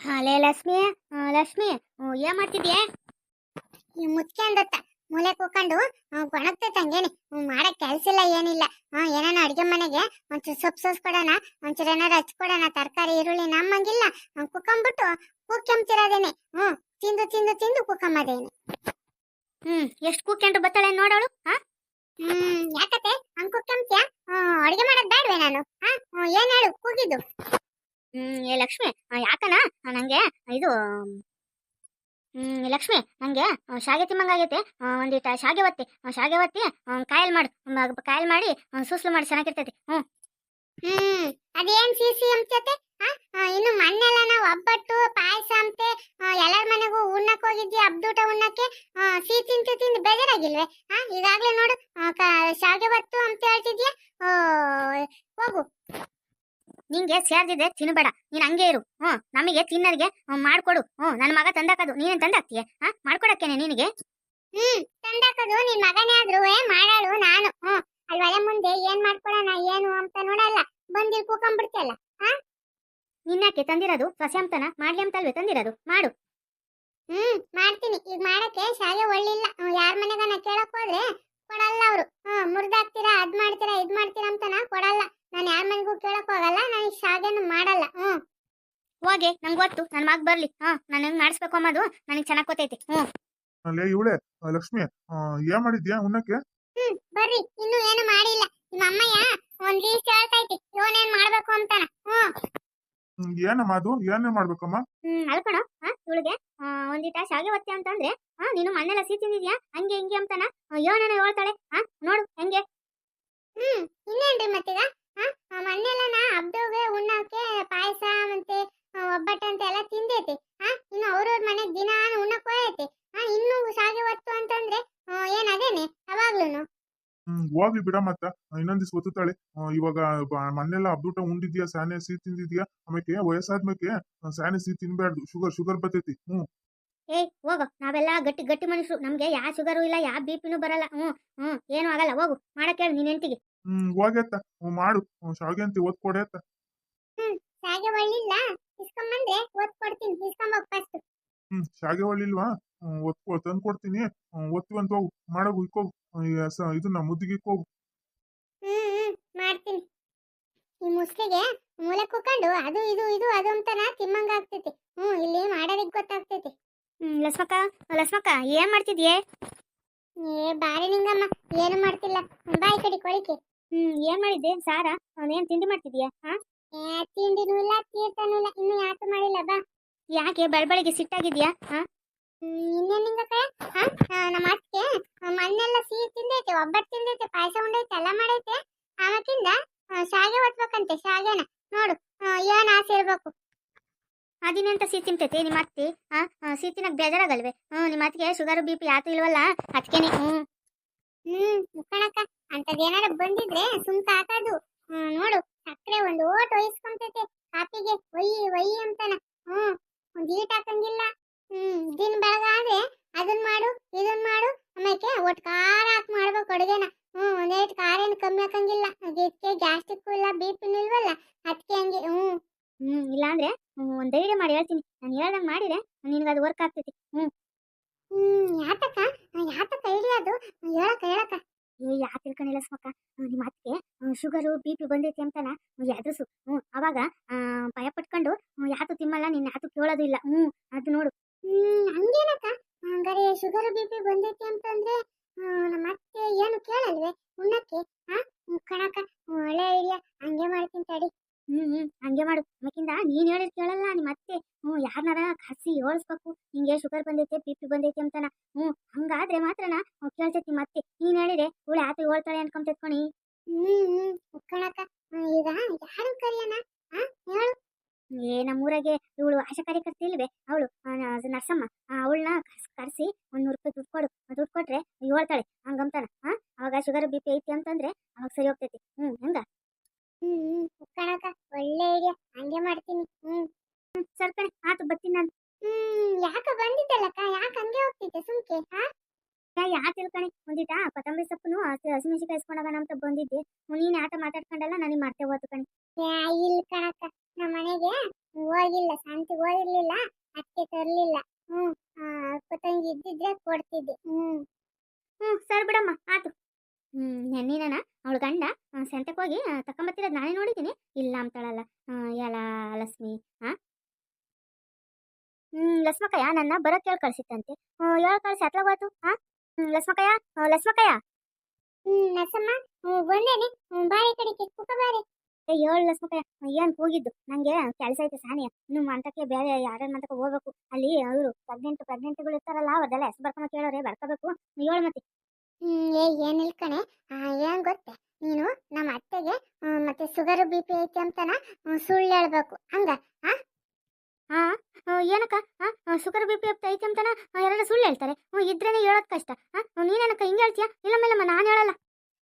ಅಲೇ ಲಕ್ಷ್ಮಿ ಲಕ್ಷ್ಮಿ ಏನ್ ಮಾಡ್ತಿದ್ಯಾ? ಮುಚ್ಕೊಂಡತ್ತ ಮೂಲೆ ಕೂಕೊಂಡು ಗೊಣಗ್ತೈತೆ ಹಂಗೇನೆ ಮಾಡಕ್ ಕೆಲ್ಸ ಇಲ್ಲ ಏನಿಲ್ಲ. ಏನಾನ ಅಡ್ಗೆ ಮನೆಗೆ ಒಂಚೂರು ಸೊಪ್ಪು ಸೋಸ್ಕೊಡೋಣ ಒಂಚೂರು ಏನಾರು ಹಚ್ಕೊಡೋಣ ತರಕಾರಿ ಈರುಳ್ಳಿ ನಮ್ಮಂಗಿಲ್ಲ ಕುಕಂಬಿಟ್ಟು ಕುಕ್ಕಂಬಿಟ್ಟು ಕುಕ್ಕಂತಿರೋದೇನೆ ಹ್ಮ್ ತಿಂದು ತಿಂದು ತಿಂದು ಕುಕ್ಕಂಬದೇನೆ ಹ್ಮ್ ಎಷ್ಟು ಕೂಕ್ಕೊಂಡ್ರು ಬತ್ತಾಳೆ ನೋಡೋಳು ಹಾ ಹ್ಮ್ ಯಾಕತೆ ಹಂಗ್ ಕುಕ್ಕಂತ್ಯ ಹ್ಮ್ ಅಡ್ಗೆ ಮಾಡೋದ್ ಬೇಡ್ವೆ ನಾನು? ಹಾ ಏನ್ ಹೇಳು ಕೂಗಿದ್ದು. ಹ್ಮ್, ಏ ಲಕ್ಷ್ಮಿ ಯಾಕನ ನಂಗೆ ಇದು, ಹ್ಮ್ ಲಕ್ಷ್ಮಿ, ನಂಗೆ ಶಾಗೆ ತಿಮ್ಮಂಗಾಗೈತೆ ಒಂದಿಟ ಶಾಗೆ ಒತ್ತಿ ಶಾಗೆ ಒತ್ತಿ ಕಾಯಲ್ ಮಾಡು. ಕಾಯಲ್ ಮಾಡಿ ಸೂಸ್ಲು ಮಾಡಿ, ಚೆನ್ನಾಗಿರ್ತೈತಿ. ಹ್ಮ್. ಹ್ಮ್, ಅದೇನ್ ಸಿಸಿ ಆ ಇನ್ನು ಮಣ್ಣೆಲ್ಲ ನಾವು ಒಬ್ಬಟ್ಟು, ಪಾಯಸ ಅಂತೆ ಎಲ್ಲರ ಮನೆಗೂ ಉಣ್ಣಕ್ ಹೋಗಿದ್ವಿ, ಅಬ್ದೂಟ ಉಣ್ಣಕ್ಕೆ. ಸಿಹಿ ತಿಂದು ತಿಂದು ಬೇಜಾರಾಗಿಲ್ವೇ? ಹಾ ಈಗಾಗ್ಲೇ ನೋಡು ಶಾಗೆ ಬತ್ತು ಅಂತ ಹೇಳ್ತಿದ್ಯಾ? ಹೋಗು. ನಿಂಗೆ ಸೇರ್ದಿದೆ ತಿನ್ಬೇಡ. ನೀನ್ ಹಂಗೆ ಇರು. ಹ್ಮ್ ನಮಗೆ ತಿನ್ನರ್ಗೆ ಮಾಡ್ಕೊಡು. ಹ್ಮ್ ನನ್ನ ಮಗ ತಂದಾಕದು. ನೀನ್ ತಂದಾಕ್ತೀಯ? ಹಾ ಮಾಡ್ಕೊಡಕ್ಕೇನೆ ನಿನಗೆ? ಹ್ಮ್ ತಂದಾಕದು. ನಿನ್ ಮಗನೇ ಆದ್ರೂ ಮಾಡಾಳು ನಾನು. ಹ್ಮ್ ಅಲ್ವಲ್ಲ ಮುಂದೆ ಏನ್ ಮಾಡ್ಕೊಡೋಣ ಏನು ಅಂತ ನೋಡಲ್ಲ. ಬಂದಿಲ್ ಕೂಕೊಂಡ್ಬಿಡ್ತಿಯಲ್ಲ ನಿನ್ನಕ್ಕೆ ತಂದಿರೋದು? ಸಸ್ಯಾಂತನ? ಮಾಡ್ಲಿ ಅಂತಲ್ವೇ ತಂದಿರೋದು? ಮಾಡು. ಹ್ಮ್ ಮಾಡ್ತೀನಿ. ಈಗ ಮಾಡಕ್ಕೆ ಶಾಲೆ ಒಳ್ಳಿಲ್ಲ. ಯಾರ ಮನೆಗನ ಕೇಳಕ್ ಹೋದ್ರೆ ಕೊಡಲ್ಲ ಅವ್ರು. ಹ್ಮ್ ಮುರ್ದಾಕ್ತೀರಾ ಅದ್ ಮಾಡ್ತೀರಾ ಇದ್ ಮಾಡ್ತೀರಾ ಅಂತನ ಕೊಡಲ್ಲ. ನಾನು ಯಾರ ಮನೆಗೂ ಕೇಳಕ್ ಹೋಗಲ್ಲ ನಾನು ಶಾಲೆನು ಮಾಡಲ್ಲ ಹ್ಮ್. ಹೋಗಿ ನಂಗೆ ಗೊತ್ತು ನನ್ನ ಮಗ ಬರ್ಲಿ ಹಾ ನಾನು ಹೆಂಗ್ ಮಾಡಿಸ್ಬೇಕು ಅನ್ನೋದು ನನಗೆ ಚೆನ್ನಾಗ್ ಗೊತ್ತೈತಿ ಹ್ಮ್. ಅಲ್ಲೇ ಇವಳೆ ಲಕ್ಷ್ಮಿ ಏನ್ ಮಾಡಿದ್ಯಾ ಉಣ್ಣಕ್ಕೆ? ಹ್ಮ್ ಬರ್ರಿ ಇನ್ನು ಏನು ಮಾಡಿಲ್ಲ. ನಿಮ್ಮ ಅಮ್ಮಯ್ಯ ಒಂದ್ ಲೀಸ್ಟ್ ಹೇಳ್ತೈತಿ ಏನ್ ಮಾಡ್ಬೇಕು ಅಂತಾನ ಹ್ಮ್. ಏನಮ್ಮ ಅದು? ಏನೇ ಮಾಡ್ಬೇಕಮ್ಮ? ಹ್ಮ್ ಅಲ್ಕಣ ಇವಳಿಗೆ ಒಂದಿಟ ಶಾಗೆ ಒತ್ತೆ ಅಂತಂದ್ರೆ ಹಾ ನೀನು ಮಣ್ಣೆಲ್ಲ ಸೀ ತಿಂದಿದ್ಯಾ ಹಂಗೆ ಹಿಂಗೆ ಅಂತಾನ ಯೋನನ ಹೇಳ್ತಾಳೆ ಹಾ ನೋಡು ಹೆಂಗೆ? ಹ್ಮ್ ಇನ್ನೇನ್ರಿ ಮತ್ತೀಗ? ಮೊನ್ನೆಲ್ಲ ನಾ ಹಬ್ದೋಗೆ ಉಣ್ಣಕ್ಕೆ ಪಾಯಸ ಮತ್ತೆ ಎಲ್ಲಾ ಒಬ್ಬಟ್ಟು ಅಂತ ಎಲ್ಲ ತಿಂದೈತಿ. ಹಾ ಇನ್ನು ಅವ್ರವ್ರ ಮನೆಗ್ ದಿನ ಉಣ್ಣಕ್ ಹೋಯೈತಿ ಹಾ ಇನ್ನು ಶಾಗೆ ಹೊತ್ತು ಅಂತಂದ್ರೆ ಏನ್ ಅದೇನೆ ಯಾವಾಗ್ಲೂನು? ಹೋಗ್ಲಿ ಬಿಡ ಮತ್ತ. ಇನ್ನೊಂದ್ ದಿವ್ಸ ಒತ್ತುತ್ತಾಳೆ ಆ, ಇವಾಗ ಮನೆಲ್ಲ ಹಬ್ದೂಟ ಉಂಡಿದ್ಯಾ ಸ್ಯಾನೆ ಸಿಹಿ ತಿಂದಿದ್ಯಾ? ಆಮೇಲೆ ವಯಸ್ಸಾದ್ಮೇಲೆ ಸ್ಯಾನೆ ಸಿ ತಿನ್ಬಾರ್ದು ಶುಗರ್ ಶುಗರ್ ಬರ್ತೈತಿ. ಹ್ಮ್. ಏಯ್ ಹೋಗು. ನಾವೆಲ್ಲ ಗಟ್ಟಿ ಗಟ್ಟಿ ಮನುಷ್ಯರು ನಮ್ಗೆ ಯಾವ ಶುಗರು ಇಲ್ಲ ಯಾವ ಬಿ ಪಿನೂ ಬರಲ್ಲ. ಹ್ಮ್ ಹ್ಮ್ ಏನು ಆಗಲ್ಲ. ಹೋಗು. ಮಾಡಕ್ಕೆ ಹೇಳಿ ನಿನ್ನ ಹೆಂಡತಿಗೆ. ಹ್ಮ್ ಹೋಗ್ಯತ್ತ ಹ್ಮ್, ಮಾಡು. ಹ್ಮ್, ಶಾವ್ಗೆ ಅಂತ ಓದ್ ಅತ್ತ ಶಾವಿಗೆ ಒಳ್ಳಿಲ್ಲ. ಇಸ್ಕೊಂಬಂದ್ರೆ ಓದ್ ಕೊಡ್ತೀನಿ. ಇಸ್ಕೊಂಬೋಗ್ ಫಸ್ಟ್ ಹ್ಮ್ ಶಾವಿಗೆ ಒಳ್ಳಿಲ್ವಾ? ಒತ್ ತಂದು ಕೊಡ್ತೀನಿ. ಒತ್ತಿವಂತ ಹೋಗು. ಮಾಡೋ ಇಕ್ಕೋಗು ಈ ಸ- ಇದನ್ನ ಮುದ್ದಿಗೆ ಇಕ್ಕೋಗು ಹ್ಮ್ ಹ್ಮ್ ಮಾಡ್ತೀನಿ. ಈ ಮುಸ್ಲಿಗೆ ಮೂಲೆ ಕುಕ್ಕೊಂಡು ಅದು ಇದು ಇದು ಅದು ಅಂತಾನ ತಿಮ್ಮಂಗ ಆಗ್ತೈತಿ. ಹ್ಮ್ ಇಲ್ಲಿ ಮಾಡೋದಿಕ್ ಗೊತ್ತಾಗ್ತೈತಿ. ಹ್ಮ್ ಲಸ್ಮಕ್ಕ ಲಸ್ಮಕ್ಕ ಏನ್ ಮಾಡ್ತಿದ್ಯೆ? ಏ ಬಾರಿ ನಿಂಗಮ್ಮ. ಏನು ಮಾಡ್ತಿಲ್ಲ. ಬಾಯಿ ಕಡಿ ಕೊಳಿಕೆ. ಹ್ಮ್ ಏನ್ ಮಾಡಿದ್ದೆ? ಸಾರ? ಏನ್ ತಿಂಡಿ ಮಾಡ್ತಿದ್ಯಾ? ಹಾ? ತಿಂಡಿನೂ ಇಲ್ಲ ತೀರ್ಥನೂ ಇಲ್ಲ ಇನ್ನು ಯಾಕೆ ಮಾಡಿಲ್ಲ ಬಾ. ಯಾಕೆ ಬೆಳಬೆಳಿಗ್ಗೆ ಸಿಟ್ಟಾಗಿದ್ಯಾ? ಹಾ? ಹ್ಮ್, ಇನ್ನೇನ್ ಹಾ? ನಮ್ಮ ಅತ್ತಿಗೆ ಮಣ್ಣೆಲ್ಲ ಸಿಹಿ ತಿಂದೈತೆ ಒಬ್ಬಟ್ಟು ತಿಂದೈತೆ ಪಾಯಸ ಉಂಡೈತೆ ಎಲ್ಲ ಮಾಡೈತೆ. ಆಮಕ್ಕಿಂದ ಆ, ಶಾಗೆ ಒತ್ಬೇಕಂತೆ ಶಾಗೆನ. ನೋಡು ಏನ್ ಆಸೆ ಇರ್ಬೇಕು? ಅದಿನಂತ ಸಿಹಿ ತಿಂತೈತೆ ನಿಮ್ಮ ಅತ್ತಿ? ಹಾ ಸಿಹಿ ತಿನ್ನಕ್ ಬೇಜಾರಾಗಲ್ವೇ? ಹ್ಮ್ ನಿಮ್ಮ ಅತ್ತಿಗೆ ಶುಗರ್ ಬಿ ಪಿ ಯಾತು ಇಲ್ವಲ್ಲ ಅದಕ್ಕೇನೆ ಹ್ಮ್. ಹ್ಮ್ ಮುಕ್ಕಣಕ್ಕ ಅಂತದೇನಾರ ಬಂದಿದ್ರೆ ಸುಮ್ಕ ಹ್ಮ್, ನೋಡು, ಸಕ್ಕರೆ ಒಂದು ಓಟ್ ವಹಿಸ್ಕೊಂತೈತೆ ಕಾಪಿಗೆ ಒಯ್ಯಿ ಒಯ್ಯಿ ಅಂತಾನ ಹ್ಮ್ ಒಂದ್ ಈಟ್ ಹಾಕಂಗಿಲ್ಲ ಹ್ಮ್ ದಿನ ಬೆಳಗಾದ್ರೆ ಅದನ್ ಮಾಡು ಇದನ್ ಮಾಡು ಆಮೇಲೆ ಒಟ್ ಖಾರ ಹಾಕಿ ಮಾಡ್ಬೇಕು ಅಡುಗೆನ ಹ್ಮ್ ಒಂದೇಟ್ ಖಾರ ಏನು ಕಮ್ಮಿ ಹಾಕಂಗಿಲ್ಲ ಅದಕ್ಕೆ ಗ್ಯಾಸ್ಟ್ರಿಕ್ ಇಲ್ಲ ಬಿ ಪಿನೂ ಇಲ್ವಲ್ಲ ಅದಕ್ಕೆ ಹಂಗೆ ಹ್ಮ್ ಹ್ಮ್ ಇಲ್ಲಾಂದ್ರೆ ಹ್ಮ್, ಒಂದ್ ಧೈರ್ಯ ಮಾಡಿ ಹೇಳ್ತೀನಿ ನಾನು ಹೇಳ್ದಂಗ್ ಮಾಡಿದ್ರೆ ನಿನ್ಗೆ ಅದು ವರ್ಕ್ ಆಗ್ತೈತಿ ಹ್ಮ್ ಹ್ಮ್ ಯಾತಕ್ಕ ಯಾತಕ್ಕ ಹಿಡಿಯೋದು ಹೇಳಕ್ಕ ಹೇಳಕ್ಕ? ಏ, ಯಾ ತಿಳ್ಕೊಂಡಿಲ್ಲ ಸ್ಮಕ್ಕ ನಿಮ್ಮ ಅತ್ತೆ ಶುಗರು ಬಿ ಪಿ ಬಂದೈತಿ ಅಂತಾನ? ಎದುರಿಸು. ಹ್ಞೂ ಅವಾಗ ಭಯ ಪಟ್ಕೊಂಡು ಯಾತು ತಿಮ್ಮಲ್ಲ, ನಿನ್ನ ಯಾತು ಕೇಳೋದು ಇಲ್ಲ. ಹ್ಮ್, ಅದು ನೋಡು. ಹಂಗೇನಕ್ಕ? ಹಂಗಾರೆ ಶುಗರ್ ಬಿ ಪಿ ಬಂದೈತಿ ಅಂತಂದ್ರೆ ನಮ್ಮ ಅತ್ತೆ ಏನು ಕೇಳಲ್ವೇ? ಉಣ್ಣಕ್ಕೆ ಹಾ ಕಣಕ್ಕ ಒಳ್ಳೆ ಐಡಿಯಾ ಹಂಗೆ ಮಾಡ್ತೀನಿ ತಡಿ. ಹ್ಮ್ ಹ್ಮ್, ಹಂಗೆ ಮಾಡು. ಮಕ್ಕಿಂದ ನೀನ್ ಹೇಳಿದ್ ಕೇಳಲ್ಲ ನಿಮ್ಮ ಅತ್ತೆ. ಹ್ಞೂ ಯಾರನಾರ ಕಸಿ ಹೇಳ್ಸ್ಬೇಕು ಹಿಂಗೆ ಶುಗರ್ ಬಂದೈತೆ ಬಿ ಪಿ ಬಂದೈತೆ ಅಂತಾನ. ಹ್ಮ್ ಹಂಗಾದ್ರೆ ಮಾತ್ರನ? ಅವ್ಳ್ ಕೇಳ್ತೈತಿ ಮತ್ತೆ. ನೀನ್ ಹೇಳಿದ್ರೆ ಹುಳ ಆತು ಹೇಳ್ತಾಳೆ ಅನ್ಕೊಂಡ್ ತಿಳ್ಕೊಣಿ ಹ್ಮ್ ಕಣಕ್ಕ ಈಗ ಯಾರು ಕರಿಯಣ ಹೇಳು. ಏ ನಮ್ಮೂರಾಗೆ ಇವಳು ಆಶಾ ಕಾರ್ಯಕರ್ತೆ ಇಲ್ವೇ? ಅವಳು ನರ್ಸಮ್ಮ. ಅವಳನ್ನ ಕರ್ಸಿ ಒಂದ್ ನೂರು ರೂಪಾಯಿ ದುಡ್ಡು ಕೊಡು. ದುಡ್ಡು ಕೊಟ್ರೆ ಹೇಳ್ತಾಳೆ. ಹಂಗಂತಾನ ಹಾ ಅವಾಗ ಶುಗರ್ ಬಿ ಪಿ ಐತಿ ಅಂತಂದ್ರೆ ಅವಾಗ ಸರಿ ಹೋಗ್ತೈತಿ. ಹ್ಮ್ ಹಂಗ? ಹ್ಮ್ ಹ್ಮ್. ಕಣಕ್ಕ ಒಳ್ಳೆ ಐಡಿಯಾ. ಹಂಗೆ ಮಾಡ್ತೀನಿ. ಹ್ಮ್ ಸರ್ ಕಣೆ. ಆತು ಬರ್ತೀನಿ ನಾನು. ಹ್ಮ್ ಯಾಕ ಬಂದಿದ್ದಲ್ಲಕ್ಕ? ಯಾಕ ಹಂಗೆ ಹೋಗ್ತಿದ್ದೆ ಸುಮ್ಕೆ? ಹಾ? ಯಾ ತಿಳ್ಕಣಿ ಒಂದಿಟ ಕೊತ್ತಂಬರಿ ಸೊಪ್ಪು ಹಸಿಮೆಣಸಿಕಾಯಿ ಇಸ್ಕೊಂಡಾಗ ಅಂತ ಬಂದಿದ್ದೆ. ನೀನ್ ಆಟ ಮಾತಾಡ್ಕೊಂಡಲ್ಲ ನನಗೆ ಮತ್ತೆ ಹೋತು ಕಣಿ. ಇಲ್ಲ ಕಣಕ್ಕ. ನಮ್ಮ ಮನೆಗೆ ಹೋಗಿಲ್ಲ ಶಾಂತಿಗೆ ಹೋಗಿರ್ಲಿಲ್ಲ ಅದಕ್ಕೆ ತರ್ಲಿಲ್ಲ. ಹ್ಮ್ ಆ, ಕೊತ್ತಂಬರಿ ಇದ್ದಿದ್ರೆ ಕೊಡ್ತಿದ್ದೆ. ಹ್ಮ್. ಹ್ಮ್ ಸರಿ ಬಿಡಮ್ಮ ಆತು. ಹ್ಮ್ ನೆನ್ನಿನ ಅವಳ ಗಂಡ ಸಂತೆಗೆ ಹೋಗಿ ತಕೊಂಬತ್ತಿರೋದು ನಾನೇ ನೋಡಿದ್ದೀನಿ. ಇಲ್ಲ ಅಂತಾಳಲ್ಲ ಹ್ಮ್ ಎಲ್ಲ ಲಕ್ಷ್ಮಿ ಹಾ ಹ್ಮ್ ಲಸ್ಮಕಯ್ಯ ನನ್ನ ಬರೋಕ್ ಕೇಳಿ ಕಳ್ಸಿತ್ತಂತೆ? ಹೇಳ ಕಳ್ಸಿ? ಅತ್ಲಾಗೋತು ಹಾ ಹ್ಮ್ ಲಸ್ಮಕಯ್ಯ ಆ, ಹ್ಮ್ ನಸಮ್ಮ ಬಾರಿ ಕಡೆಗೆ ಕುಕ್ಕ ಬಾರಿ. ಏ ಹೇಳು ಲಕ್ಷ್ಮಕ್ಕಯ್ಯ ಏನ್ ಹೋಗಿದ್ದು ನಂಗೆ ಕೆಲಸ ಐತೆ ಸಾನಿಯ. ಇನ್ನು ಮಂತಕ್ಕೆ ಬೇರೆ ಯಾರ್ಯಾರ ಮಂತಕ್ಕೆ ಹೋಗ್ಬೇಕು. ಅಲ್ಲಿ ಅವರು ಪ್ರೆಗ್ನೆಂಟ್ ಪ್ರೆಗ್ನೆಂಟ್ಗಳು ಇರ್ತಾರಲ್ಲ ಅವ್ರದೆಲ್ಲ ಹೆಸರು ಬರ್ಕೊಂಡು ಕೇಳೋರೆ ಬರ್ಕೋಬೇಕು. ಹೇಳು ಮತ್ತೆ. ಏ ಏನಿಲ್ಲ ಕಣೆ? ಆ, ಏನ್ ಗೊತ್ತೆ? ನೀನು ನಮ್ಮ ಅತ್ತೆಗೆ ಮತ್ತೆ ಶುಗರ್ ಬಿ ಪಿ ಐತಿ ಅಂತನ ಸುಳ್ಳು ಹೇಳ್ಬೇಕು. ಹಂಗ ಹಾ ಆ, ಏನಕ್ಕ? ಶುಗರ್ ಬಿ ಪಿ ಐತೆ ಅಂತನ ಎರಡು ಸುಳ್ಳು ಹೇಳ್ತಾರೆ. ಹ್ಞೂ ಇದ್ರೇನೆ ಹೇಳೋದ್ ಕಷ್ಟ. ಹಾ ನೀನೇನಕ್ಕ ಹಿಂಗೆ ಹೇಳ್ತೀಯ? ಇಲ್ಲ ಮೇಲಮ್ಮ ನಾನು ಹೇಳಲ್ಲ.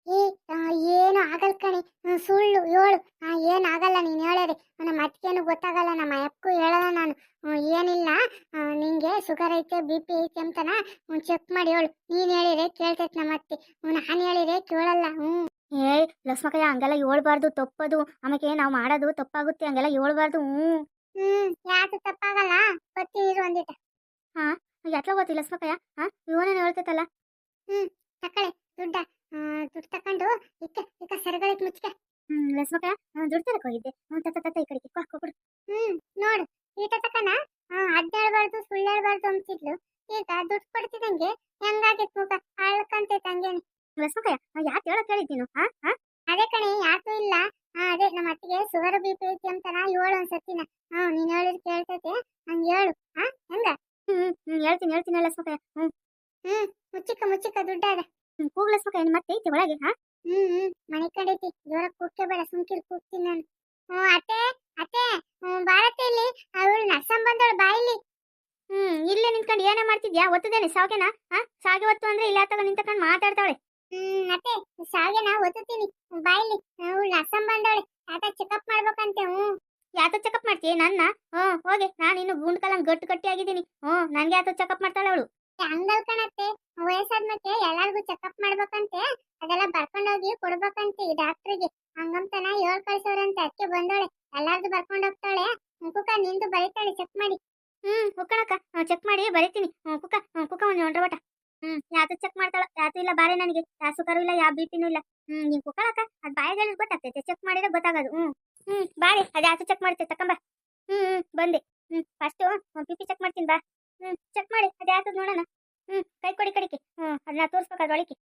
ಏ ಆ, ಏನು ಆಗಲ್ ಕಣೆ. ಸುಳ್ಳು ಹೇಳು ಆ, ಏನ್ ಆಗಲ್ಲ ನೀನು ಹೇಳರಿ ನಮ್ಮ ಅತ್ತಿಗೇನು ಗೊತ್ತಾಗಲ್ಲ ನಮ್ಮ ಅಪ್ಪಗೂ ಹೇಳಲ್ಲ ನಾನು. ಏನಿಲ್ಲ. ನಿಂಗೆ ಶುಗರ್ ಐತೆ ಬಿ ಪಿ ಐತೆ ಅಂತನ ಚೆಕ್ ಮಾಡಿ ಹೇಳು. ನೀನು ಹೇಳಿರೆ ಕೇಳ್ತೈತೆ ನಮ್ಮ ಅತ್ತೆ. ನಾನು ಹೇಳಿರೆ ಕೇಳಲ್ಲ. ಹ್ಞೂ ಏ ಲಕ್ಷ್ಮಕ್ಕಯ್ಯ ಹಂಗೆಲ್ಲ ಹೇಳ್ಬಾರ್ದು ತಪ್ಪದು. ಆಮೇಲೆ ನಾವು ಮಾಡೋದು ತಪ್ಪಾಗುತ್ತೆ ಹಂಗೆಲ್ಲ ಹೇಳ್ಬಾರ್ದು. ಹ್ಞೂ ಹ್ಮ್ ಯಾಕೆ ತಪ್ಪಾಗಲ್ಲ. ಬರ್ತೀನಿ ಇರು ಒಂದಿಟ ಎತ್ಲ ಗೊತ್ತಿಲ್ಲ ಲಕ್ಷ್ಮಕ್ಕಯ್ಯ ಹಾ ಇವನೇನು ಹೇಳ್ತೈತಲ್ಲ ತಕ್ಕಳೆ ದುಡ್ಡ ದುಡ್ಡು ತಕೊಂಡು ಇಕ್ಕ ಇಕ್ಕ ಸರಗಳಿಗೆ ಮುಚ್ಕ ಹ್ಮ್ ಲಕ್ಷ್ಮಕ್ಕಯ್ಯ ನಾನು ದುಡ್ಡು ತರಕ್ಕೆ ಹೋಗಿದ್ದೆ. ಹ್ಞೂ ತತ್ತ ತತ್ತ ಈ ಕಡೆಗೆ ಕೊಡು. ಹ್ಮ್ ನೋಡು ಈಟ ತಕನ? ಅದ್ ಹೇಳ್ಬಾರ್ದು ಸುಳ್ಳು ಹೇಳ್ಬಾರ್ದು ಅಂತಿದ್ಲು ಈಗ ದುಡ್ಡು ಕೊಡ್ತಿದಂಗೆ ಹೆಂಗಾಗಿತ್ ಮುಖ? ಅಳ್ಕಂತೈತೆ ಹಂಗೇನೆ. ಲಕ್ಷ್ಮಕ್ಕಯ್ಯ ಯಾಕೆ ಹೇಳಕ್ ಹೇಳಿದ್ದೀನು ಹಾ ಹಾ? ಅದೇ ಕಣೆ ಯಾಕೂ ಇಲ್ಲ. ಅದೇ ನಮ್ಮ ಅತ್ತಿಗೆ ಶುಗರ್ ಬಿ ಪಿ ಐತಿ ಅಂತಾನ ಏಳು ಒಂದ್ಸತಿನ ಹ್ಮ್ ನೀನ್ ಹೇಳಿದ್ ಕೇಳ್ತೈತೆ. ಹಂಗ ಹೇಳು. ಹಾ ಹೆಂಗ? ಹೇಳ್ತೀನಿ ಹೇಳ್ತೀನಿ ಸುಖ ಹ್ಮ್. ಹ್ಮ್ ಮುಚ್ಚಿಕ ಮುಚ್ಚಿಕ ದುಡ್ಡಾದ ಹ್ಮ್ ಕೂಗ್ಲ ಸುಖ ನಿನ್ ಮತ್ತೆ ಐತಿ ಒಳಗೆ ಹಾ? ಹ್ಮ್ ಮನೆ ಕಡೈತಿ ಜೋರ ಕೂಗ್ಕೆ ಬೇಡ ಸುಮ್ಕಿರ್ ಕೂಗ್ತೀನಿ ನಾನು. ಹ್ಮ್ ಅತ್ತೆ ಅತ್ತೆ ಹ್ಮ್ ಭಾರತ ಇಲ್ಲಿ. ಅವಳು ನರ್ಸಂ ಬಂದವಳು ಬಾಯಿಲಿ ಹ್ಮ್ ಇಲ್ಲೇ ನಿಂತ್ಕೊಂಡು ಏನೇ ಮಾಡ್ತಿದ್ಯಾ? ಒತ್ತದೇನೆ ಸಾವ್ಗೆನಾ? ಹಾ ಸಾಗೆ ಒತ್ತು ಅಂದ್ರೆ ಇಲ್ಲ ತಗೊಂಡು ನಿಂತ್ಕೊಂಡು ಮಾತಾಡ್ತಾಳೆ ಹ್ಮ್, ಅತ್ತೆ ಸಾವಿನ ಓದುತ್ತೀನಿ ಬಾಯಿಲಿ ಅವಳು ನರ್ಸಂ ಬಂದವಳೆ. ಚೆಕಪ್ ಮಾಡ್ಬೇಕಂತೆ? ಹ್ಮ್. ಯಾತ ಚೆಕಪ್ ಮಾಡ್ತೀಯ ನನ್ನ? ಹ್ಮ್, ಹೋಗಿ. ನಾನು ಇನ್ನು ಗುಂಡ್ ಕಲಂಗ್ ಗಟ್ಟು ಗಟ್ಟಿ ಆಗಿದ್ದೀನಿ. ಹ್ಞೂ ನನಗೆ ಯಾತ ಚೆಕಪ್ ಮಾಡ್ತಾಳೆ ಅವಳು. ಹಂಗಲ್ ಕಣತ್ತೆ. ವಯಸ್ಸಾದ್ಮೇಲೆ ಎಲ್ಲಾರ್ಗು ಚೆಕಪ್ ಮಾಡ್ಬೇಕಂತೆ. ಅದೆಲ್ಲ ಬರ್ಕೊಂಡೋಗಿ ಕೊಡ್ಬೇಕಂತೆ ಈ ಡಾಕ್ಟ್ರಿಗೆ ಹಂಗಂತನ ಹೇಳ್ ಕಳ್ಸೋರಂತೆ. ಅದಕ್ಕೆ ಬಂದೋಳೆ ಎಲ್ಲಾರ್ದು ಬರ್ಕೊಂಡು ಹೋಗ್ತಾಳೆ. ಕುಕ್ಕ ನಿಂದು ಬರೀತಾಳೆ. ಚೆಕ್ ಮಾಡಿ. ಹ್ಮ್ ಕುಕ್ಕಣಕ್ಕ ಚೆಕ್ ಮಾಡಿ, ಬರೀತೀನಿ. ಕುಕ್ಕ ಕುಕ್ಕ ಒಂದು ಹೊಂಟ್ರ ಹ್ಮ್ ಯಾತ ಚೆಕ್ ಮಾಡ್ತಾಳ. ಯಾತು ಇಲ್ಲ ಬಾರೆ ನನಗೆ. ಯಾ ಸುಕರು ಇಲ್ಲ ಯಾ ಬಿ ಪಿನೂ ಇಲ್ಲ. ಹ್ಮ್ ನೀನ್ ಕುಕ್ಕಳಕ್ಕ. ಅದ್ ಬಾಯಿಗೆ ಗೊತ್ತಾಗ್ತೈತೆ. ಚೆಕ್ ಮಾಡಿದ್ರೆ ಗೊತ್ತಾಗೋದು. ಹ್ಮ್ ಹ್ಮ್ ಬಾರೆ. ಅದ್ ಯಾತು ಚೆಕ್ ಮಾಡ್ತೈತೆ. ತಕೊಂಬ. ಹ್ಮ್ ಹ್ಮ್ ಬಂದೆ. ಹ್ಮ್ ಫಸ್ಟ್ ಬಿ ಪಿ ಚೆಕ್ ಮಾಡ್ತೀನಿ ಬಾ. ಹ್ಮ್ ಚೆಕ್ ಮಾಡಿ. ಅದ್ ಯಾತದ್ ನೋಡೋಣ. ಹ್ಮ್ ಕೈ ಕೊಡಿ ಕಡಿಕೆ. ಹ್ಮ್ ಅದನ್ನ ತೋರ್ಸ್ಬೇಕು ಅದ್ರೊಳಗೆ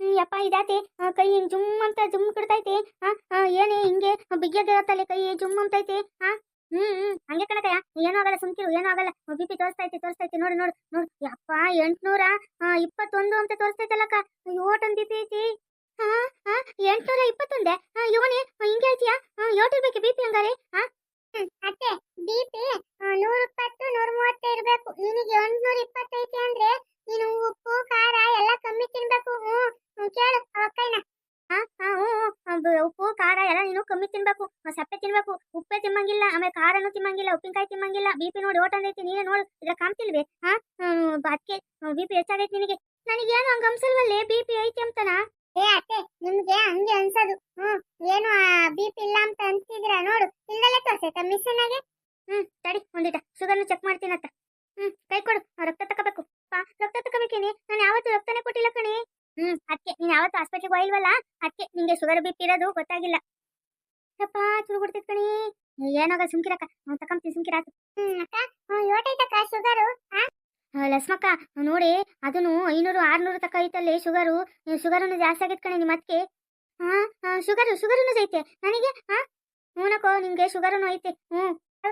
ಹ್ಮ್ ಯಪ್ಪ ಇದಾತಿ. ಕೈ ಹಿಂಗ್ ಜುಮ್ ಅಂತ ಜುಮ್ ಕಿಡ್ತೈತಿ. ಆ, ಏನೇ ಹಿಂಗೆ ಬಿಗ್ಗಿಯಾಗಿರತ್ತಲ್ಲಿ ಕೈ ಜುಮ್ ಅಂತೈತಿ. ಆ ಹ್ಮ್ ಹ್ಮ್. ಹಂಗೆ ಕಣಕಯ್ಯ. ಏನೂ ಆಗಲ್ಲ ಸುಮ್ಕಿರು. ಏನು ಆಗಲ್ಲ. ಬಿ ಪಿ ತೋರಿಸ್ತೈತಿ ತೋರಿಸ್ತೈತಿ ನೋಡು ನೋಡು ನೋಡು. ಯಪ್ಪ ಎಂಟ್ನೂರ? ಇಪ್ಪತ್ತೊಂದು ಅಂತ ತೋರಿಸ್ತೈತಲ್ಲಕ್ಕ ಓಟನ್ ಬಿ ಪಿ ಐತಿ ಹಾ ಹಾ ಎಂಟ್ನೂರ ಇಪ್ಪತ್ತೊಂದೆ? ಯೋನಿ ಹಿಂಗೆ ಹೇಳ್ತೀಯಾ? ಯೋಟಿರ್ಬೇಕು ಬಿ ಪಿ ಹಂಗಾರೆ ಹಾ ಅತ್ತೆ ಬಿ ಪಿ ನೂರ ಇಪ್ಪತ್ತು ನೂರ ಮೂವತ್ತು ಇರ್ಬೇಕು. ನಿನಗೆ ಎಂಟ್ನೂರ ಇಪ್ಪತ್ತೈತಿ ಅಂದ್ರೆ ನೀನು ಉಪ್ಪು ಖಾರ ಎಲ್ಲ ಕಮ್ಮಿ ತಿನ್ಬೇಕು. ಹ್ಮ್, ಕೇಳು ಅವಕ್ಕೈನ ಹ್ಞೂ ಹ್ಞೂ ಉಪ್ಪು ಖಾರ ಎಲ್ಲ ನೀನು ಕಮ್ಮಿ ತಿನ್ಬೇಕು. ಸಪ್ಪೆ ತಿನ್ಬೇಕು. ಉಪ್ಪೆ ತಿನ್ನಂಗಿಲ್ಲ ಆಮೇಲೆ ಖಾರನೂ ತಿನ್ನಂಗಿಲ್ಲ ಉಪ್ಪಿನಕಾಯಿ ತಿನ್ನಂಗಿಲ್ಲ ಬಿ ಪಿ ನೋಡಿ ಓಟ್ ಅಂದೈತಿ ನೀನೇ ನೋಡು. ಇದ್ರ ಕಾಮ್ತಿಲ್ವೇ ಹಾ ಅದಕ್ಕೆ ಬಿ ಪಿ ಹೆಚ್ಚಾಗೈತಿ ನಿನಗೆ? ನನಗೇನು ಹಂಗ ಅನ್ಸಲ್ವಲ್ಲೇ ಬಿ ಪಿ ಐತಿ ಅಂತನಾ? ಏ ಅತ್ತೆ ನಿಮ್ಗೆ ಹಂಗೆ ಅನ್ಸೋದು. ಹ್ಮ್ ಏನು ಬಿ ಪಿ ಇಲ್ಲ ಅಂತ ಅನ್ಸಿದ್ರ ನೋಡು. ಇಲ್ಲದಲ್ಲೇ ತೋರ್ಸೈತ ಮಿಸ್ಸನ್ನಾಗೆ ಹ್ಮ್ ತಡಿ ಒಂದಿಟ. ಶುಗರ್ನು ಚೆಕ್ ಮಾಡ್ತೀನತ್ತ. ಹ್ಮ್ ಕೈ ಕೊಡು. ರಕ್ತ ತಗೋಬೇಕು. ಪಾ ರಕ್ತ ತಗೋಬೇಕೇನಿ? ನಾನು ಯಾವತ್ತೂ ರಕ್ತನೇ ಕೊಟ್ಟಿಲ್ಲ ಕಣಿ. ಹ್ಮ್ ಅದಕ್ಕೆ ನೀನ್ ಯಾವತ್ತೂ ಹಾಸ್ಪಿಟ್ಲಿಗೆ ಹೋಗಿಲ್ವಲ್ಲ? ಅದಕ್ಕೆ ನಿಂಗೆ ಶುಗರ್ ಬಿ ಪಿ ಇರೋದು ಗೊತ್ತಾಗಿಲ್ಲ. ಅಪ್ಪ ಚುರು ಬಿಡ್ತೈತ್ ಕಣಿ ಏನಾಗ ಸುಮ್ಕಿರಕ್ಕ. ನಾವು ತಕೊಂತೀನಿ ಸುಮ್ಕಿರಾತು ಹ್ಮ್ ಅಕ್ಕ ಯೋಟೈತಕ್ಕ ಶುಗರು ಆ, ಲಕ್ಷ್ಮಕ್ಕ ನೋಡಿ ಅದನ್ನು ಐನೂರು ಆರ್ನೂರು ತಕ ಐತಲ್ಲಿ ಶುಗರು ಶುಗರನ್ನು ಜಾಸ್ತಿ ಆಗೈತ್ ಕಣೆ ನಿಮ್ಮ ಅದಕ್ಕೆ ಹಾ ಶುಗರು ಶುಗರನ್ನು ಐತೆ. ನನಗೆ ಹಾ ಹ್ಞೂನಕ್ಕೋ ನಿಂಗೆ ಶುಗರನ್ನು ಐತೆ. ಹ್ಞೂ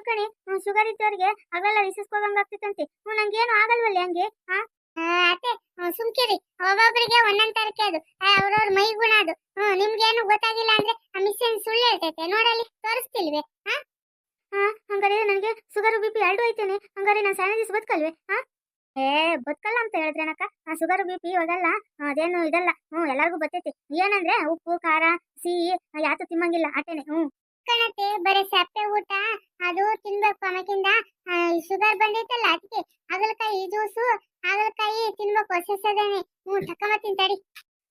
ಕಣೆ ಶುಗರ್ ಇದ್ದವ್ರಿಗೆ ಆಗ್ತಿತ್ತಂತೆ ಆಗ್ತೈತಂತೆ ಹ್ಞೂ ನಂಗೇನು ಆಗಲ್ವಲ್ಲ ಹಂಗೆ? ಹಾ ಅತ್ತೆ ಸುಮ್ಕಿರಿ. ಒಬ್ಬೊಬ್ರಿಗೆ ಒಂದೊಂದ್ ತರಕೆ ಅದು. ಅವ್ರವ್ರ ಮೈ ಗುಣ ಅದು. ಹ್ಮ್, ನಿಮ್ಗೇನು ಗೊತ್ತಾಗಿಲ್ಲ ಅಂದ್ರೆ ಆ ಮಿಷನ್ ಸುಳ್ಳು ಹೇಳ್ತೈತೆ. ನೋಡಲ್ಲಿ, ತೋರಿಸ್ತಿಲ್ವೇ? ಹಾ ಹಾ ಹಂಗಾರೆ ನನಗೆ ಶುಗರ್ ಬಿ ಪಿ ಎರಡು ಐತೇನೆ. ಹಂಗಾರೆ ನಾನು ಸಣ್ಣ ದಿವಸ ಬದುಕಲ್ವೇ? ಹಾ ಏ, ಬದುಕಲ್ಲ ಅಂತ ಹೇಳಿದ್ರೇನಕ್ಕ ಆ ಶುಗರ್ ಬಿ ಪಿ ಇವಾಗಲ್ಲ ಅದೇನು ಇದಲ್ಲ. ಹ್ಞೂ ಎಲ್ಲರಿಗೂ ಬರ್ತೈತಿ ಏನಂದ್ರೆ ಉಪ್ಪು, ಖಾರ, ಸಿಹಿ ಯಾತು ತಿಮ್ಮಂಗಿಲ್ಲ. ಅಟೇನೆ ಹ್ಞೂ ಕಣತೆ ಬರೀ ಸಪ್ಪೆ ಊಟ. ಅದು ತಿನ್ಬೇಕು ಆಮೇಕಿಂದ ಶುಗರ್ ಬಂದೈತಲ್ಲ ಅದಕ್ಕೆ ಹಾಗಲಕಾಯಿ ಜ್ಯೂಸು ಹಾಗಲಕಾಯಿ ತಿನ್ಬೇಕು ಹೊಸದೇನೆ ಹ್ಞೂ, ತಕ್ಕಮ್ಮ ತಡಿ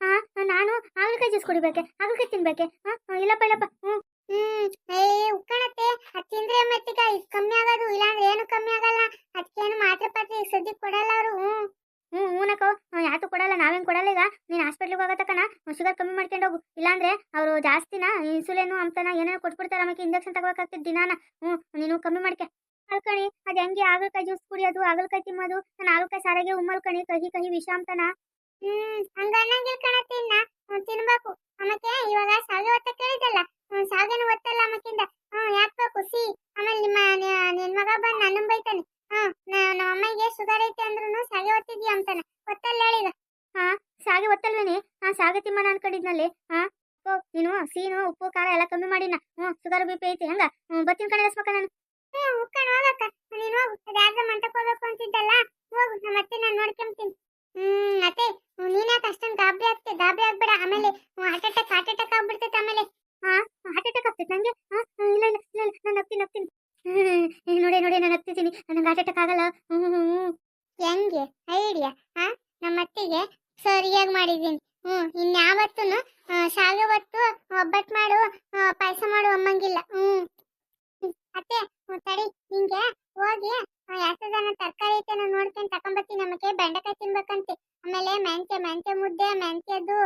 ಹಾ ನಾನು ಹಾಗಲಕಾಯಿ ಜ್ಯೂಸ್ ಕುಡಿಬೇಕೆ, ಹಾಗಲಕಾಯಿ ತಿನ್ಬೇಕೆ ಹಾ ಇಲ್ಲಪ್ಪ ಇಲ್ಲಪ್ಪ ಹ್ಮ್ ಹ್ಮ್ ಏ ಉಕ್ಕಣತ್ತೆ ಅದ್ ತಿಂದ್ರೆ ಮತ್ತೀಗ ಇದು ಕಮ್ಮಿ ಆಗೋದು ಇಲ್ಲಾಂದ್ರೆ ಏನು ಕಮ್ಮಿ ಆಗಲ್ಲ ಅದಕ್ಕೇನು ಮಾತ್ರೆ ಪಾತ್ರೆ ಈಗ ಸದ್ಯಕ್ಕೆ ಕೊಡಲ್ಲ ಅವರು ಹ್ಮ್ ಹ್ಞೂ ಹೂನಕ್ಕೋ ಯಾತು ಕೊಡಲ್ಲ ನಾವೇನ್ ಕೊಡಲ್ಲ ಈಗ ನೀನು ಹಾಸ್ಪಿಟ್ಲಿಗೆ ಹೋಗತಕ್ಕನ ಶುಗರ್ ಕಮ್ಮಿ ಮಾಡ್ಕೊಂಡು ಹೋಗು ಇಲ್ಲಾಂದ್ರೆ ಅವರು ಜಾಸ್ತಿನ ಇನ್ಸುಲಿನ್ ಅಂತನ ಏನೇನೋ ಕೊಟ್ಬಿಡ್ತಾರೆ ಆಮೇಲೆ ಇಂಜೆಕ್ಷನ್ ತಗೋಬೇಕಾಗ್ತದೆ ದಿನಾನ ಹ್ಞೂ ನೀನು ಕಮ್ಮಿ ಮಾಡ್ಕೆ ಅಲ್ಕಣಿ ಅದು ಹೆಂಗೆ ಹಾಗಲಕಾಯಿ ಜ್ಯೂಸ್ ಕುಡಿಯೋದು ಮದು ತಿನ್ನೋದು ನಾನು ಹಾಗಲಕಾಯಿ ಸಾರಿಗೆ ಉಮ್ಮಲ್ ಕಣಿ, ಕಹಿ ಕಹಿ ವಿಷ ಹ್ಮ್, ಹಂಗ ಅನ್ನಂಗಿಲ್ಲ ಕಣ ತಿನ್ನ. ತಿನ್ಬೇಕು. ಆಮೇಲೆ ಇವಾಗ ಸಾಗೆ ಒತ್ತ ಕೇಳಿದಲ್ಲ ಸಾಗೆನು ಒತ್ತಲ್ಲ ಆಮಕಿಂದ. ಹ್ಮ್, ಯಾಕ್ಬೇಕು? ಸಿ. ಆಮೇಲೆ ನಿಮ್ಮ ನಿನ್ ಮಗ ಬಂದ್ ನನ್ನ ಬೈತಾನೆ. ಹ್ಮ್ ನಮ್ಮ ಅಮ್ಮಗೆ ಶುಗರ್ ಐತೆ ಅಂದ್ರೂ ಸಾಗೆ ಒತ್ತಿದ್ಯಾ ಅಂತಾನೆ. ಒತ್ತಲ್ಲ ಹೇಳಿದ ಹಾ, ಸಾಗೆ ಒತ್ತಲ್ವೇನೆ? ಹಾ, ಸಾಗೆ ನಾನು ಅನ್ಕೊಂಡಿದ್ನಲ್ಲಿ ಹಾ ನೀನು, ಸೀನು, ಉಪ್ಪು, ಖಾರ ಎಲ್ಲ ಕಮ್ಮಿ ಮಾಡಿನ. ಹ್ಞೂ ಶುಗರ್ ಬಿಪಿ ಐತಿ. ಹಂಗ? ಹ್ಞೂ ಬತ್ತಿನ ಕಡೆ ಎಸ್ಬೇಕ ನಾನು ಹ್ಮ್ ಉಕ್ಕಣ ಹೋಗಕ್ಕ ನೀನ್ ಹೋಗು ಅದ್ಯಾವ್ದೋ ಮಂಟಕ್ ಹೋಗ್ಬೇಕು ಅಂತಿದ್ದಲ್ಲ ಹೋಗು ನಮ್ಮ ಅತ್ತೆ ನಾನು ನೋಡ್ಕೊಂತೀನಿ ಹ್ಮ್ ಅತ್ತೆ ಹ್ಮ್, ನೀನ್ ಯಾಕೆ ಅಷ್ಟೊಂದು ಗಾಬರಿ ಆಗ್ತೆ ಗಾಬರಿ ಆಗ್ಬೇಡ ಆಮೇಲೆ ಹಾರ್ಟ್ ಅಟ್ಯಾಕ್ ಹಾರ್ಟ್ ಅಟ್ಯಾಕ್ ಆಗ್ಬಿಡ್ತೈತೆ ಆಮೇಲೆ ಹಾರ್ಟ್ ಅಟ್ಯಾಕ್ ಆಗ್ತೈತೆ ನಂಗೆ ಹಾ ಇಲ್ಲ ಇಲ್ಲ ಇಲ್ಲ ಇಲ್ಲ ನಾನು ನಗ್ತೀನಿ ನಗ್ತೀನಿ ಹ್ಮ್ ನೋಡಿ ನೋಡಿ ನಾನು ನಗ್ತಿದ್ದೀನಿ ನನಗೆ ಹಾರ್ಟ್ ಅಟ್ಯಾಕ್ ಆಗಲ್ಲ ಹ್ಞೂ ಹ್ಞೂ ಹ್ಞೂ ಹೆಂಗೆ ಐಡಿಯಾ ಹಾ ನಮ್ಮ ಅತ್ತಿಗೆ ಸರಿಯಾಗಿ ಮಾಡಿದ್ದೀನಿ ಹ್ಮ್ ಇನ್ಯಾವತ್ತೂ ಶಾವಿಗೆ ಹೊತ್ತು ಒಬ್ಬಟ್ಟು ಮಾಡು ಪಾಯಸ ಮಾಡು ಅಮ್ಮಂಗಿಲ್ಲ. ಹ್ಮ್. ಅತ್ತೆ ತಡಿ, ನಿಂಗೆ ಹೋಗಿ ಯಾಸದನ ತರಕಾರಿ ಐತೆ ನಾನು ನೋಡ್ಕೊಂಡು ತಕೊಂಬತ್ತೀನಿ ನಮಗೆ ಬೆಂಡೆಕಾಯಿ ತಿನ್ಬೇಕಂತೆ. ಆಮೇಲೆ ಮೆಂತ್ಯ ಮೆಂತ್ಯ ಮುದ್ದೆ, ಮೆಂತ್ಯದ್ದು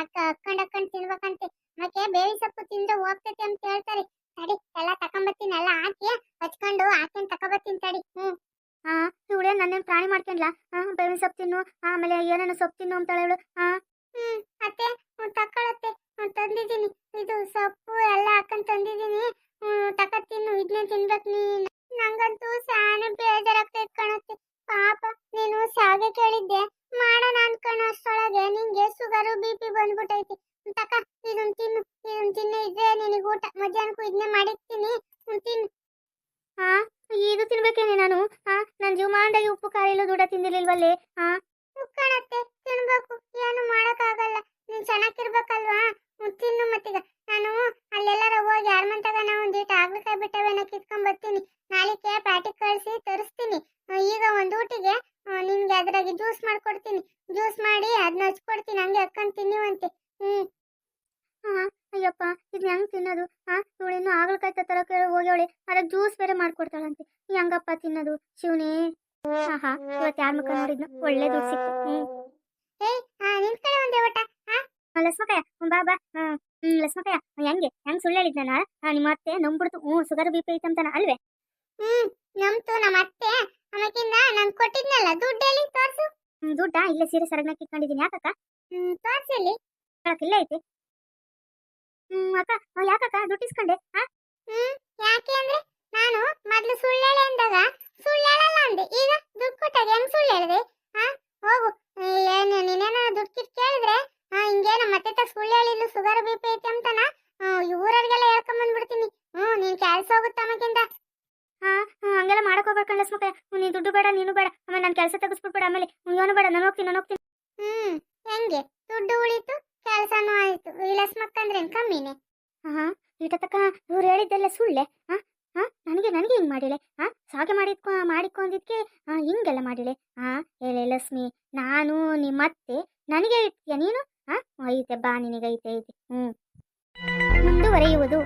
ಅಕ್ಕಂಡ್ ಅಕ್ಕಂಡ್ ತಿನ್ಬೇಕಂತೆ. ಮತ್ತೆ ಬೇವಿ ಸೊಪ್ಪು ತಿಂದ್ರೆ ಹೋಗ್ತೈತೆ ಅಂತ ಹೇಳ್ತಾರೆ. ತಡಿ, ಎಲ್ಲ ತಕೊಂಬತ್ತೀನಿ, ಎಲ್ಲ ಹಾಕಿ, ಹಚ್ಕೊಂಡು ಹಾಕೊಂಡು ತಕೊಂಬರ್ತೀನಿ ತಡಿ. ಹ್ಮ್. ಹಾ ಇವಳೇ ನನ್ನೇನು ಪ್ರಾಣಿ ಮಾಡ್ಕೊಂಡ್ಲಾ. ಹಾ ಬೇವಿನ ಸೊಪ್ಪು ತಿನ್ನು, ಆಮೇಲೆ ಏನೇನು ಸೊಪ್ಪು ತಿನ್ನು ಅಂತ ಹಾ ಹ್ಮ್, ಅತ್ತೆ, ಹ್ಮ್ ತಂದಿದ್ದೀನಿ. ಇದು ಸೊಪ್ಪು ಎಲ್ಲ ಹಾಕೊಂಡ್ ತಂದಿದ್ದೀನಿ. ತಕ ತಿನ್ನು. ಇದನ್ನೇ ತಿನ್ಬೇಕು ನೀನು. ನಂಗಂತೂ ಸಾನೆ ಬೇಜಾರಾಗ್ತೈತ್ ಕಣತ್ತೆ. ಪಾಪ, ನೀನು ಶಾವಿಗೆ ಕೇಳಿದ್ದೆ. ಮಾಡೋಣ ಅನ್ಕೊಂಡು ಅಷ್ಟೊಳಗೆ. ನಿಂಗೆ ಶುಗರು ಬಿ ಪಿ ಬಂದ್ಬಿಟ್ಟೈತಿ ತಕ ಇದನ್ ತಿನ್ನು. ಇದನ್ ತಿನ್ನು ಇದ್ರೆ ನಿನಗೆ ಊಟ. ಮಧ್ಯಾಹ್ನಕ್ಕೂ ಇದನ್ನೇ ಮಾಡಿರ್ತೀನಿ. ತಿನ್ನು. ಹಾ ಇದು ತಿನ್ಬೇಕೇನೆ ನಾನು. ಹಾ ನನ್ನ ಜೀವಮಾನದಾಗಿ ಉಪ್ಪು, ಖಾರ ಇಲ್ಲ ದೂಡ ತಿಂದಿರ್ಲಿಲ್ವಲ್ಲೇ? ಹಾ ಉಕ್ಕಣತ್ತೆ ತಿನ್ಬೇಕು. ಏನು ಮಾಡೋಕ್ಕಾಗಲ್ಲ. ನೀನ್ ಚೆನ್ನಾಗಿರ್ಬೇಕು ತಿನ್ನು ಮತ್ತೀಗ. ನಾನು ಅಲ್ಲೆಲ್ಲಾರ ಹೋಗಿ ಯಾರ ಮಂತಾಗ ನಾ ಒಂದಿಟ್ಟು ಆಗ್ಲಿಕಾಯಿ ಬಿಟ್ಟವೇನ ಕಿತ್ಕೊಂಡ್ ಬರ್ತೀನಿ. ನಾಳಿಕೆ ಪ್ಯಾಟಿಗೆ ಕಳಿಸಿ ತರಿಸ್ತೀನಿ. ಈಗ ಒಂದ್ ಊಟಿಗೆ ನಿನ್ಗೆ ಅದ್ರಾಗೆ ಜ್ಯೂಸ್ ಮಾಡ್ಕೊಡ್ತೀನಿ. ಜ್ಯೂಸ್ ಮಾಡಿ ಅದನ್ನ ಹಚ್ಕೊಡ್ತೀನಿ. ಹಂಗೆ ಅಕ್ಕನ್ ತಿನ್ನಿವಂತೆ. ಹ್ಮ್. ಹಾ, ಅಯ್ಯಪ್ಪ ಇದು ಹೆಂಗ್ ತಿನ್ನೋದು? ಹಾ ಇವಳಿನ್ನು ಆಗ್ಲಕಾಯಿ ತರ ಹೋಗ್ಯವಳೆ. ಅದಕ್ಕೆ ಜ್ಯೂಸ್ ಬೇರೆ ಮಾಡ್ಕೊಡ್ತಾಳಂತೆ. ಹೆಂಗಪ್ಪ ತಿನ್ನೋದು, ಶಿವನೇ. ಹಾ ಹಾ, ಇವತ್ತು ಯಾರ ಮುಖ ನೋಡಿದ್ನ ಒಳ್ಳೆ ದುಡ್ಡು ಹ್ಮ್. ಏಯ್ ನಿನ್ ಕಡೆ ಒಂದೇ ಊಟ ಹ್ಮ್, ಬಾ ಬಾ. ಹ್ಮ್ ಲಕ್ಷ್ಮಕ್ಕಯ್ಯ ಹೆಂಗೆ? ಹೆಂಗ್ ಸುಳ್ಳು ಹೇಳಿದ್ನ ನಿಮ್ಮ ಅತ್ತೆ ನಂಬಿಡ್ತು ಹ್ಞೂ ಸುಗರ್ ಬಿ ಪಿ ಐತಂತಾನ ಅಲ್ವೇ? ಹ್ಮ್ ನಮ್ತು ನಮ್ಮ ಅತ್ತೆ. ಆಮೇಕಿಂದ ನಾನ್ ಕೊಟ್ಟಿದ್ನಲ್ಲ ದುಡ್ಡು ಎಲ್ಲಿ ತೋರ್ಸು? ದುಡ್ಡ? ಇಲ್ಲ ಸೀರೆ ಸರಗ್ನ ಕಿತ್ಕೊಂಡಿದ್ದೀನಿ ಯಾಕಕ್ಕ? ಹ್ಮ್ ತೋರ್ಸಲ್ಲಿ ಹೇಳಕ್ ಇಲ್ಲೇ ಐತಿ. ಹ್ಮ್ ಅಕ್ಕ ಯಾಕಕ್ಕ? ದುಡ್ಡು ಇಸ್ಕೊಂಡೆ ಹಾ ಹ್ಮ್ ಯಾಕೆ ಅಂದ್ರೆ ನಾನು ಮೊದ್ಲು ಸುಳ್ಳು ಹೇಳಿ ಅಂದಾಗ ಸುಳ್ಳು ಹೇಳಲ್ಲ ಅಂದೆ. ಈಗ ದುಡ್ಡು ಕೊಟ್ಟಾಗ ಹೆಂಗ್ ಸುಳ್ಳು ಹೇಳಿದೆ? ಹಾ ಹೋಗು. ಏನು ನೀನೇನ ದುಡ್ಡು ಕೇಳಿದ್ರೆ ಹಾ ನಮ್ಮ ಮತ್ತೆ ತ ಸುಳ್ಳು ಹೇಳಿದ್ಲು ಸುಗರ್ ಬಿ ಪಿ ಐತೆ ಅಂತನ? ಊರವ್ರಿಗೆಲ್ಲ ಹೇಳ್ಕೊಂಡ್ ಬಂದ್ಬಿಡ್ತೀನಿ. ಹ್ಞೂ ನೀನ್ ಕೆಲ್ಸ ಹೋಗುತ್ತಮ್ಮಕ್ಕಿಂತ ಹಾ ಹಾ, ಹಂಗೆಲ್ಲ ಮಾಡಕ್ ಹೋಗ್ಬೇಕು ಲಕ್ಷ್ಮಕ್ಕಯ್ಯ ಹ್ಮ್, ನೀ ದುಡ್ಡು ಬೇಡ ನೀನು ಬೇಡ. ಆಮೇಲೆ ನಾನು ಕೆಲಸ ತೆಗಿಸ್ಬಿಡ್ಬೇಡ ಆಮೇಲೆ. ಇವನು ಬೇಡ ನಾನು ಹೋಗ್ತೀನಿ ನಾನು ಹೋಗ್ತೀನಿ. ಹ್ಮ್ ಹೆಂಗೆ? ದುಡ್ಡು ಉಳಿತು ಕೆಲಸನೂ ಆಯ್ತು. ವಿಲಾಸ್ ಏನು ಕಮ್ಮಿನೇ? ಹಾ ಈಟತಕ್ಕ ಇವ್ರು ಹೇಳಿದ್ದೆಲ್ಲ ಸುಳ್ಳೆ? ಹಾ ಹಾ ನನಗೆ ನನಗೆ ಹಿಂಗೆ ಮಾಡಿಲೆ ಹಾ ಸಾಗೆ ಮಾಡಿದ್ಕೊ ಮಾಡಿಕೊಂಡಿದ್ಕೆ ಹಿಂಗೆಲ್ಲ ಮಾಡಿಲೆ ಹಾ ಹೇಳೆ ಲಕ್ಷ್ಮಿ ನಾನು ನಿಮ್ಮ ಅತ್ತೆ ನನಗೆ ಇರ್ತೀಯ ನೀನು? ಹಾ ಐತೆ ಬಾ ನಿನಗೈತೆ ಐತೆ. ಹ್ಞೂ ಮುಂದುವರೆಯುವುದು.